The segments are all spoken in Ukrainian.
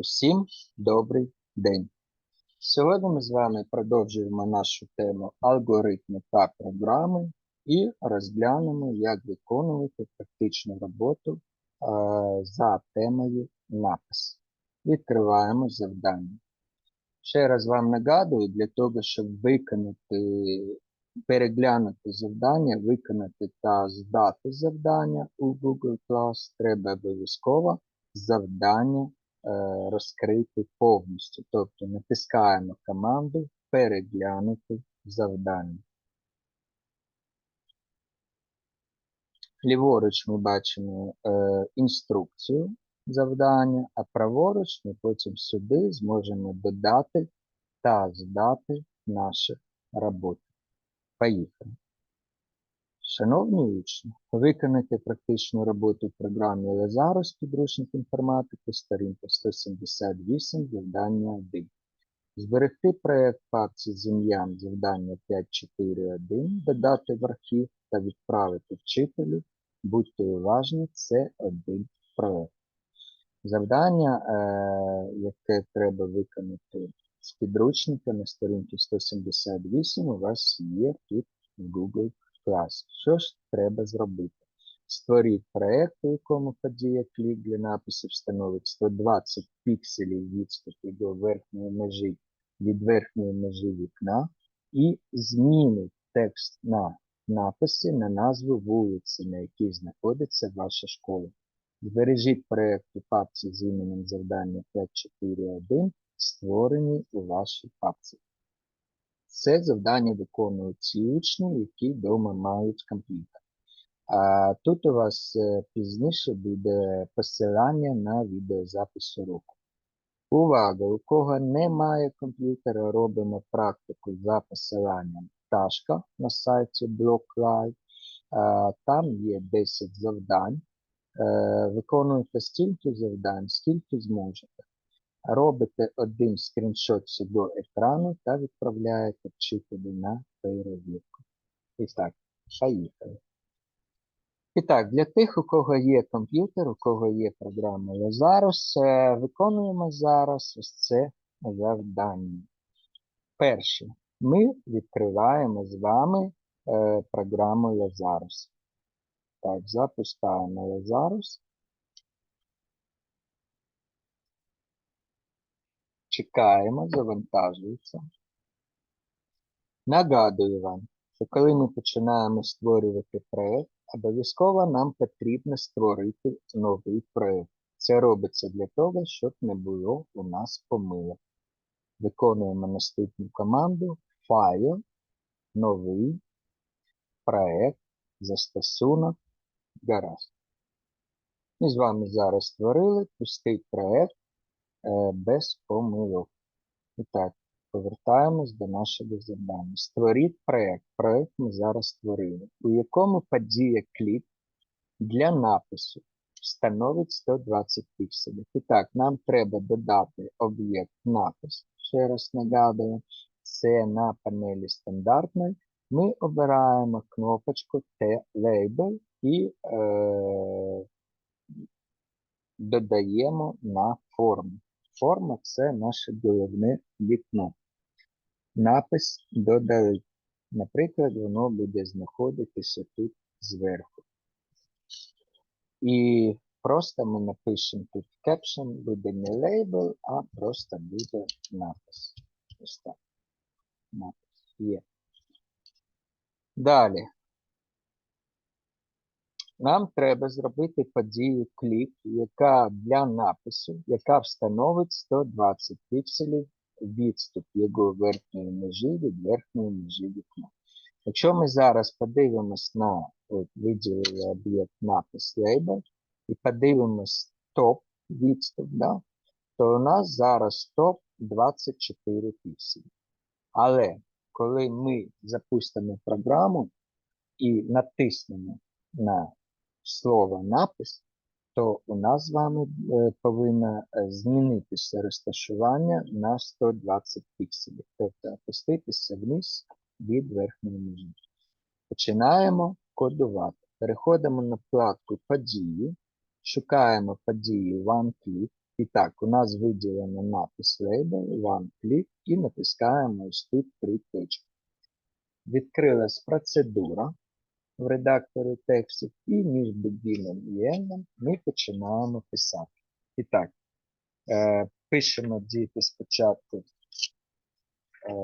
Усім добрий день. Сьогодні ми з вами продовжуємо нашу тему алгоритми та програми і розглянемо, як виконувати практичну роботу е, за темою напис. Відкриваємо завдання. Ще раз вам нагадую, для того, щоб виконати, переглянути завдання, виконати та здати завдання у Google Class, треба обов'язково завдання розкрити повністю. Тобто натискаємо команду переглянути завдання. Ліворуч ми бачимо е, інструкцію завдання, а праворуч ми потім сюди зможемо додати та здати наші роботи. Поїхали. Шановні учні, виконайте практичну роботу в програмі Лазарус підручник інформатики, сторінка 178, завдання 1. Зберегти проєкт папці з ім'ям завдання 541, додати в архів та відправити вчителю. Будьте уважні, це один проєкт. Завдання, е, яке треба виконати з підручника на сторінці 178, у вас є тут в Google Class. Що ж треба зробити? Створіть проєкт, у якому подія клік для написів становить 120 пікселів відступу до верхньої межі від верхньої межі вікна і змінить текст на написи на назву вулиці, на якій знаходиться ваша школа. Збережіть проєкт у папці з іменем завдання 541, створені у вашій папці. Це завдання виконують ці учні, які вдома мають комп'ютер. А тут у вас е, пізніше буде посилання на відеозапис уроку. Увага! У кого немає комп'ютера, робимо практику за посиланням пташка на сайті BlockLive. Там є 10 завдань. Е, Виконуйте стільки завдань, скільки зможете. Робите один скріншот цього екрану та відправляєте вчителю на перевірку. І так, поїхали. І так, для тих, у кого є комп'ютер, у кого є програма Lazarus, е, виконуємо зараз ось це завдання. Перше, ми відкриваємо з вами е, програму Lazarus. Так, запускаємо Lazarus. Чекаємо, завантажується. Нагадую вам, що коли ми починаємо створювати проєкт, обов'язково нам потрібно створити новий проєкт. Це робиться для того, щоб не було у нас помилок. Виконуємо наступну команду файл, новий проєкт, застосунок, гаразд. Ми з вами зараз створили пустий проєкт без помилок. І так, повертаємось до нашого завдання. Створіть проєкт. Проєкт ми зараз створили, у якому подія кліп для напису становить 120 пікселів. І так, нам треба додати об'єкт напис. Ще раз нагадую, це на панелі стандартної. Ми обираємо кнопочку T-Label і е, додаємо на форму. Форма це наше головне вікно. Напис додали. Наприклад, воно буде знаходитися тут зверху. І просто ми напишемо тут caption, буде не лейбл, а просто буде напис. Ось так. Напис є. Далі. Нам треба зробити подію клік, яка для напису, яка встановить 120 пікселів відступ його верхньої межі від верхньої межі вікна. Якщо ми зараз подивимось на от, об'єкт напис label і подивимось топ відступ, да, то у нас зараз топ 24 пікселі. Але коли ми запустимо програму і натиснемо на слово напис, то у нас з вами е, повинно е, змінитися розташування на 120 пікселів, тобто опуститися вниз від верхньої межі. Починаємо кодувати. Переходимо на вкладку події, шукаємо подію OneClick І так, у нас виділено напис Label, One і натискаємо ось тут три точки. Відкрилась процедура в редакторі текстів, і між beginning і endом ми починаємо писати. І так, е, пишемо діти спочатку е,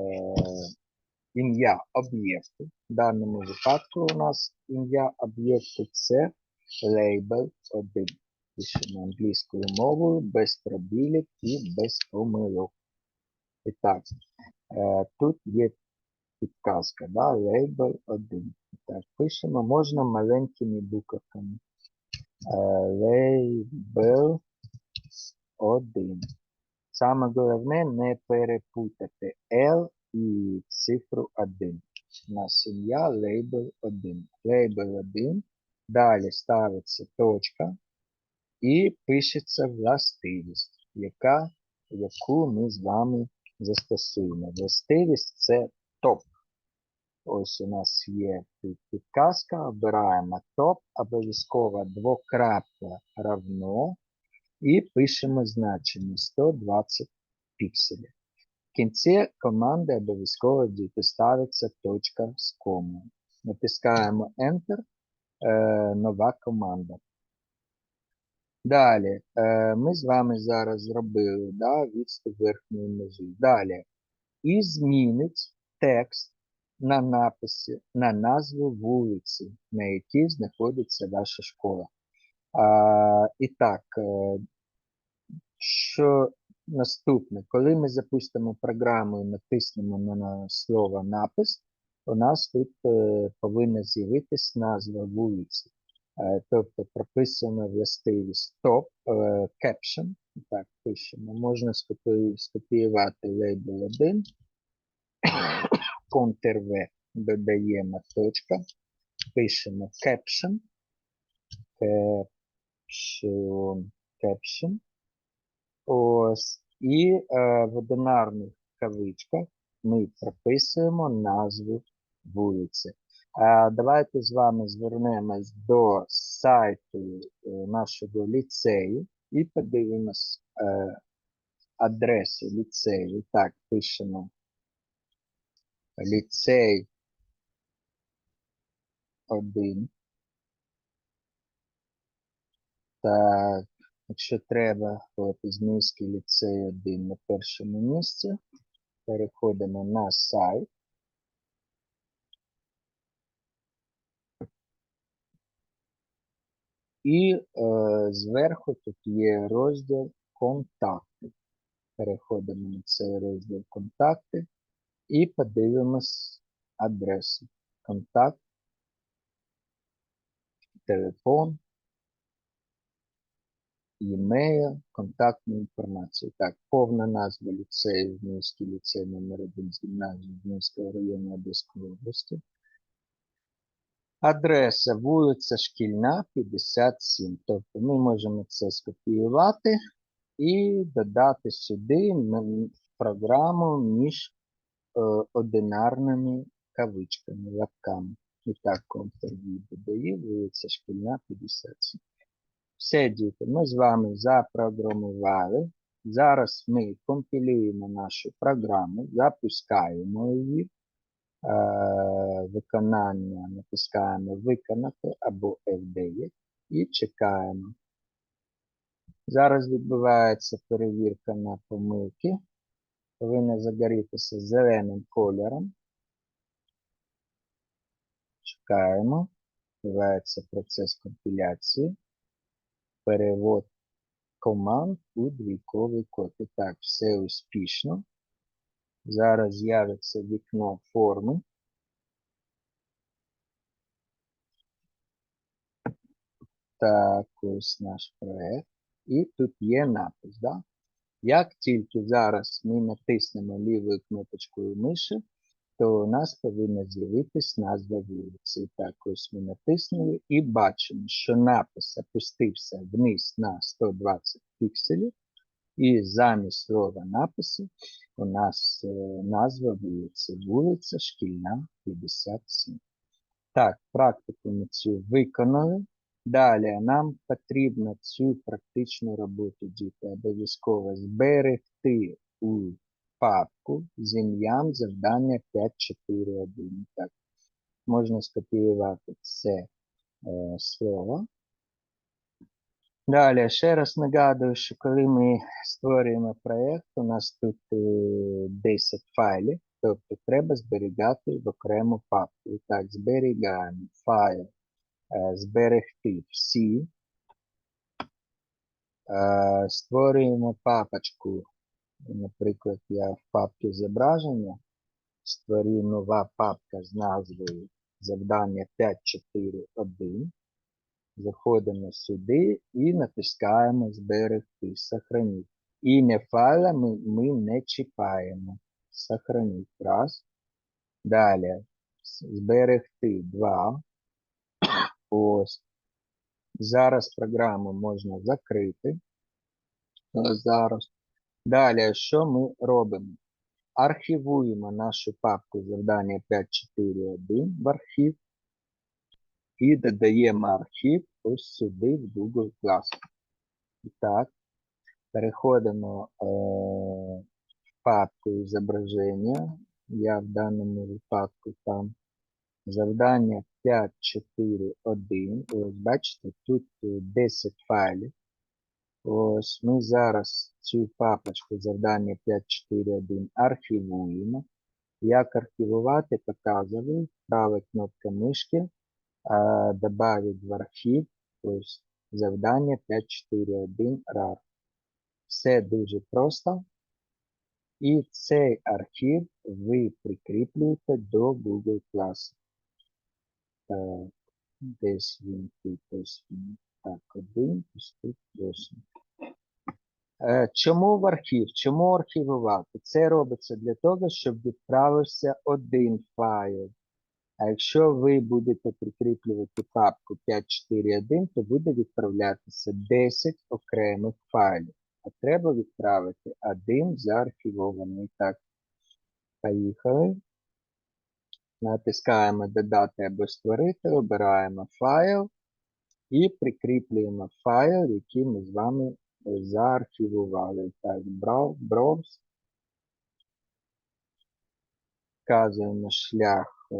ім'я об'єкту. В даному випадку у нас ім'я об'єкту це label 1. Пишемо англійською мовою без пробілів і без помилок. І так, е, тут є підказка, да, label 1. Так, пишемо, можна маленькими буковками. Е, label 1. Саме головне не перепутати L і цифру 1. У нас сім'я label 1. Label 1. Далі ставиться точка і пишеться властивість, яка, яку ми з вами застосуємо. Властивість це топ. Ось у нас є підказка, обираємо топ, обов'язково двокрапка равно і пишемо значення 120 пікселів. В кінці команди обов'язково ставиться точка з комою. Натискаємо Enter, е, нова команда. Далі, е, ми з вами зараз зробили да, відступ верхньої межі. Далі, і змінить текст на написі, на назву вулиці, на якій знаходиться ваша школа. А, і так, е, що наступне, коли ми запустимо програму і натиснемо на, слово напис, у нас тут е, повинна з'явитись назва вулиці. Е, тобто прописано властивість е, caption. Так, пишемо. Можна скопіювати лейбл 1, Ctrl-V, додаємо точка, пишемо caption, caption, caption. Ось. І е, в одинарних кавичках ми прописуємо назву вулиці. А давайте з вами звернемось до сайту е, нашого ліцею і подивимось е, адресу ліцею. Так, пишемо ліцей 1. Так, якщо треба, от Ізмійський ліцей 1 на першому місці. Переходимо на сайт. І е, зверху тут є розділ контакти. Переходимо на цей розділ контакти і подивимось адресу. Контакт, телефон, e-mail, контактну інформацію. Так, повна назва ліцею, Зміївський ліцей номер 1 з гімназії Зміївського району Одеської області. Адреса вулиця Шкільна, 57. Тобто ми можемо це скопіювати і додати сюди програму між одинарними кавичками, лапками. І так, Ctrl-V додаю, вулиця Шкільна, 57. Все, діти, ми з вами запрограмували. Зараз ми компілюємо нашу програму, запускаємо її. Е, виконання натискаємо виконати або F9 і чекаємо. Зараз відбувається перевірка на помилки. Повинна загорітися зеленим кольором. Чекаємо. Відбувається процес компіляції. Перевод команд у двійковий код. І так, все успішно. Зараз з'явиться вікно форми. Так, ось наш проект. І тут є напис. Да? Як тільки зараз ми натиснемо лівою кнопочкою миші, то у нас повинна з'явитись назва вулиці. Так, ось ми натиснули і бачимо, що напис опустився вниз на 120 пікселів. І замість слова напису у нас е, назва вулиці. Вулиця Шкільна 57. Так, практику ми цю виконали. Далі нам потрібно цю практичну роботу діти обов'язково зберегти у папку з ім'ям завдання 5.4.1. Так, можна скопіювати це е, слово. Далі, ще раз нагадую, що коли ми створюємо проєкт, у нас тут е, 10 файлів, тобто треба зберігати в окрему папку. І так, зберігаємо файл, е, зберегти всі. Е, Створюємо папочку, наприклад, я в папці зображення створю нова папка з назвою завдання 5.4.1. Заходимо сюди і натискаємо зберегти, сохранити. Ім'я файла ми, ми не чіпаємо. Сохранити. Раз. Далі. Зберегти. Два. Ось. Зараз програму можна закрити. Е, Зараз. Далі, що ми робимо? Архівуємо нашу папку завдання 5.4.1 в архів і додаємо архів ось сюди в Google Class. І так, переходимо е, в папку зображення. Я в даному випадку там завдання 5.4.1. Ось бачите, тут е, 10 файлів. Ось ми зараз цю папочку завдання 5.4.1 архівуємо. Як архівувати, показую. Права кнопка мишки, а, добавить в архів, ось завдання 5.4.1 RAR. Все дуже просто. І цей архів ви прикріплюєте до Google Class. Десь він тут, ось він. Так, один, тут восьмий. Е, Чому в архів? Чому архівувати? Це робиться для того, щоб відправився один файл. А якщо ви будете прикріплювати папку 5.4.1, то буде відправлятися 10 окремих файлів. А треба відправити один заархівований. Так, поїхали. Натискаємо Додати або створити, обираємо файл і прикріплюємо файл, який ми з вами е, заархівували. Так, Browse. Вказуємо шлях, е,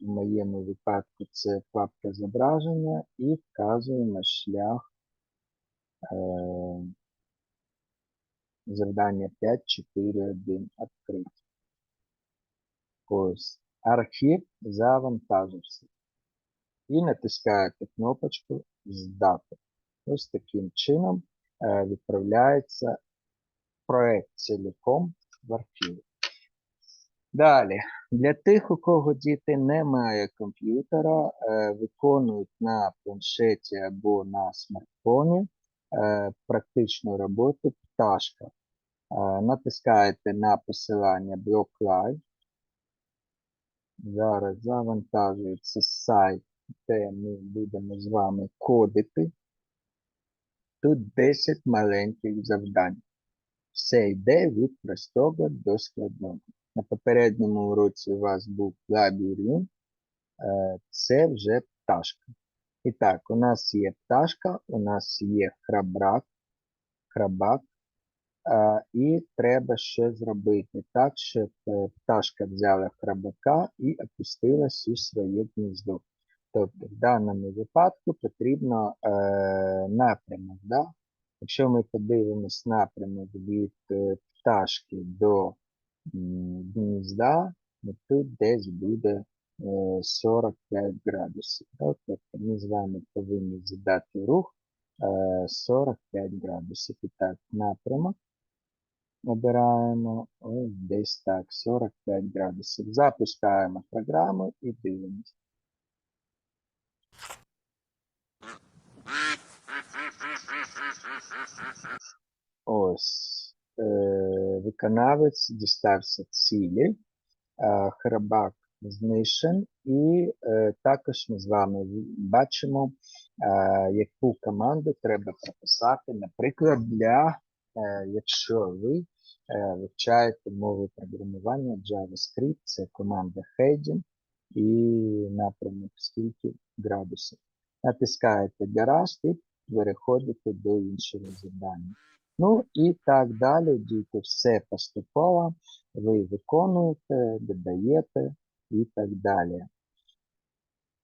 в моєму випадку це папка зображення, і вказуємо шлях е, завдання 5.4.1 відкрити. Ось архів завантажився. І натискаєте кнопочку Здати. Ось таким чином е, відправляється проект цілком в архів. Далі, для тих, у кого діти немає комп'ютера, е, виконують на планшеті або на смартфоні е, практичну роботу пташка. Натискаєте на посилання Block Live. Зараз завантажується сайт, де ми будемо з вами кодити. Тут 10 маленьких завдань. Все йде від простого до складного. На попередньому уроці у вас був лабіринт, е, це вже пташка. І так, у нас є пташка, у нас є храбрак, храбак, е, і треба ще зробити так, щоб е, пташка взяла храбака і опустилась у своє гніздо. Тобто в даному випадку потрібно е, напрямок. Да? Якщо ми подивимось напрямок від е, пташки до гнізда, ну, тут десь буде е, 45 градусів. да. Тобто ми з вами повинні задати рух е, 45 градусів. І так, напрямок обираємо ось десь так, 45 градусів. Запускаємо програму і дивимося. Ось е, виконавець дістався цілі, е, храбак знищен, і е, також ми з вами бачимо, е, яку команду треба прописати, наприклад, для, якщо ви е, вивчаєте мови програмування JavaScript, це команда heading і напрямок скільки градусів. натискаєте гаразд і переходите до іншого завдання. Ну і так далі, діти, все поступово ви виконуєте, додаєте і так далі.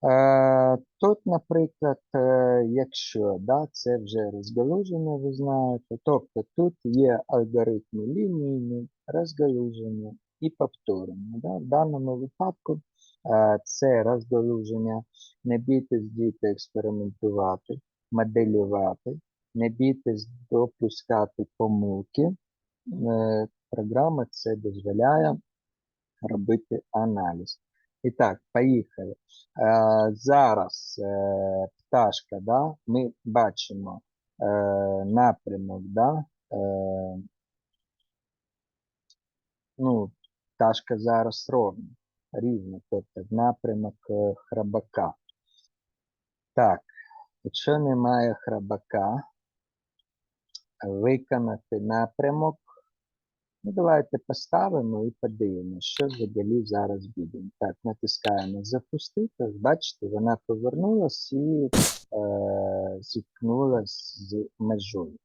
Е, Тут, наприклад, е, якщо да, це вже розгалуження, ви знаєте, тобто тут є алгоритми лінійні, розгалуження і повторення. Да? В даному випадку е, це розгалуження. Не бійтесь діти експериментувати, моделювати, не бійтесь допускати помилки. Програма це дозволяє робити аналіз. І так, поїхали. Е, зараз е, пташка, да, ми бачимо е, напрямок, да, е, ну, пташка зараз ровна, рівна, тобто напрямок е, храбака. Так, якщо немає храбака, виконати напрямок. Ну, давайте поставимо і подивимося, що взагалі зараз буде. Так, натискаємо запустити. Бачите, вона повернулась і е, зіткнулась з межою.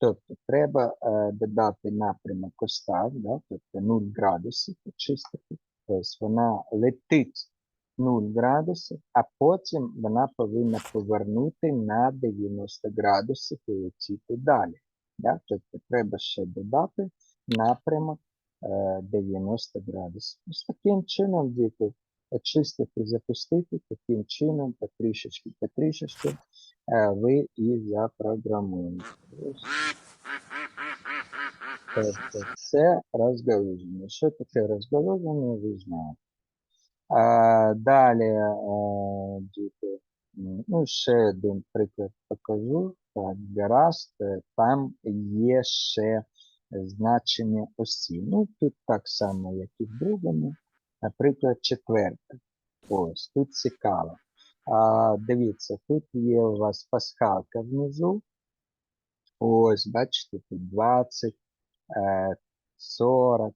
Тобто треба е, додати напрямок ось так, да? тобто 0 градусів очистити. Ось вона летить 0 градусів, а потім вона повинна повернути на 90 градусів і летіти далі. Да? Тобто треба ще додати напрямок е, 90 градусів. Ось таким чином, діти, очистити, запустити, таким чином, потрішечки, потрішечки, е, ви і запрограмуєте. Тобто це розгалуження. Що таке розгалуження, ви знаєте. А, далі, а, діти, ну, ще один приклад покажу. Так, гаразд, е, там є ще значення осі. Ну, тут так само, як і в другому. Наприклад, четверте. Ось, тут цікаво. А, дивіться, тут є у вас пасхалка внизу. Ось, бачите, тут 20, е, 40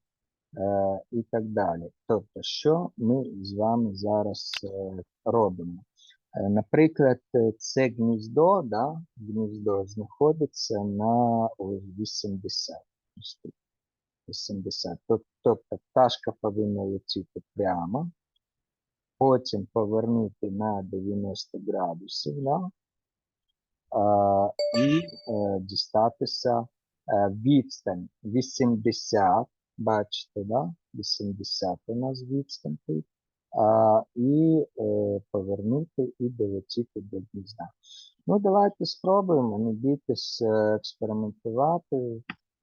е, і так далі. Тобто, що ми з вами зараз е, робимо? Е, Наприклад, е, це гніздо, да, гніздо знаходиться на ось 80. Ось 80. Тобто пташка повинна летіти прямо, потім повернути на 90 градусів, да, а, і е, дістатися е, відстань 80, бачите, да? 80 у нас відстань тут, а, і е, повернути і долетіти до гнізда. Ну, давайте спробуємо, не бійтесь е, експериментувати.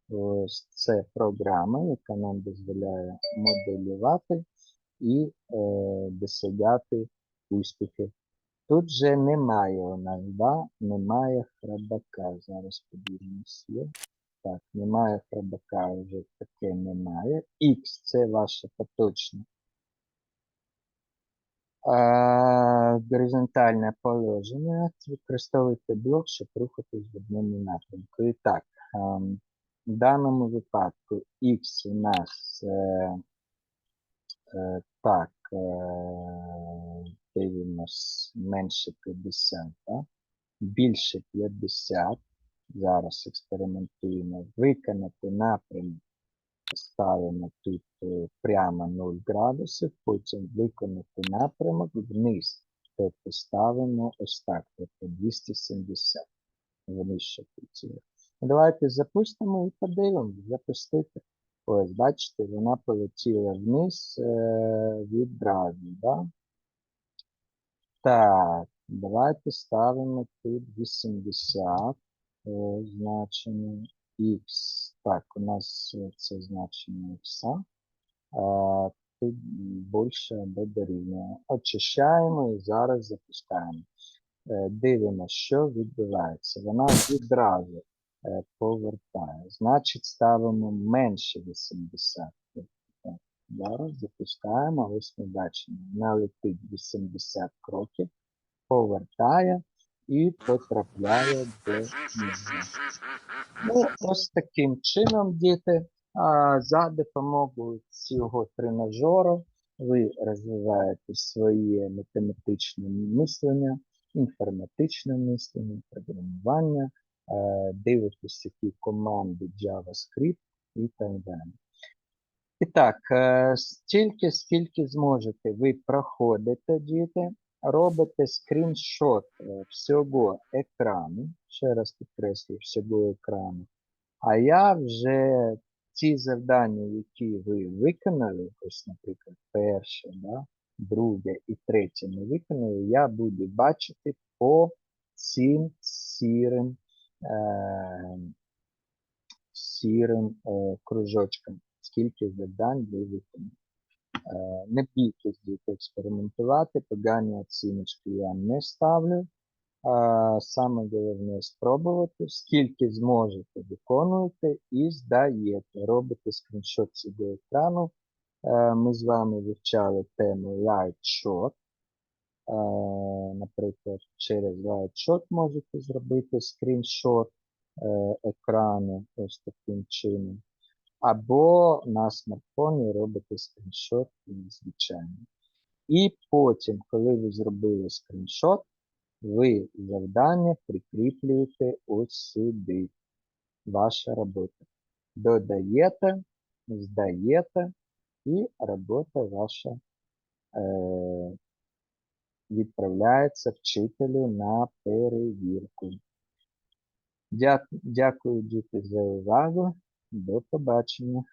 Ось це програма, яка нам дозволяє моделювати і е, досягати успіхів. Тут же немає у нас, да? немає храбака. Зараз подивимось. Є. Так, немає храбака, вже таке немає. Х це ваше поточне. А, горизонтальне положення. Використовуйте блок, щоб рухатись в одному напрямку. І так, ем, в даному випадку Х у нас е, е, так, е, дивимось менше 50, так? більше 50. Зараз експериментуємо. Виконати напрямок. Ставимо тут е, прямо 0 градусів, потім виконати напрямок вниз. Тобто ставимо ось так, тобто 270. Вони ще працює. Давайте запустимо і подивимось, запустити. Ось, бачите, вона полетіла вниз е, відразу, да? Так, давайте ставимо тут 80 е, значення x. Так, у нас це значення x. Тут більше або дорівнює. Очищаємо і зараз запускаємо. Е, Дивимося, що відбувається. Вона відразу е, повертає. Значить, ставимо менше 80. Тобто, Зараз запускаємо, ось ми бачимо, вона летить 80 кроків, повертає і потрапляє до нього. Ну, ось таким чином, діти, за допомогою цього тренажеру ви розвиваєте своє математичне мислення інформатичне мислення, програмування, дивитесь які команди JavaScript і так далі. І так, е, стільки, скільки зможете, ви проходите, діти, робите скріншот е, всього екрану, ще раз підкреслюю, всього екрану. А я вже ті завдання, які ви виконали, ось, наприклад, перше, да, друге і третє не виконали, я буду бачити по цим сірим, е, сірим е, кружочкам, скільки завдань ви виконали. Е, не бійтесь діти експериментувати, погані оціночки я не ставлю. Саме головне спробувати, скільки зможете, виконуєте і здаєте. Робите скріншот цього екрану. Е, Ми з вами вивчали тему LightShot. Е, Наприклад, через LightShot можете зробити скріншот е, екрану ось таким чином. Або на смартфоні робите скріншот звичайно. І потім, коли ви зробили скріншот, ви завдання прикріплюєте ось сюди. Ваша робота. Додаєте, здаєте, і робота ваша е, відправляється вчителю на перевірку. Дякую, діти, за увагу. До побачення.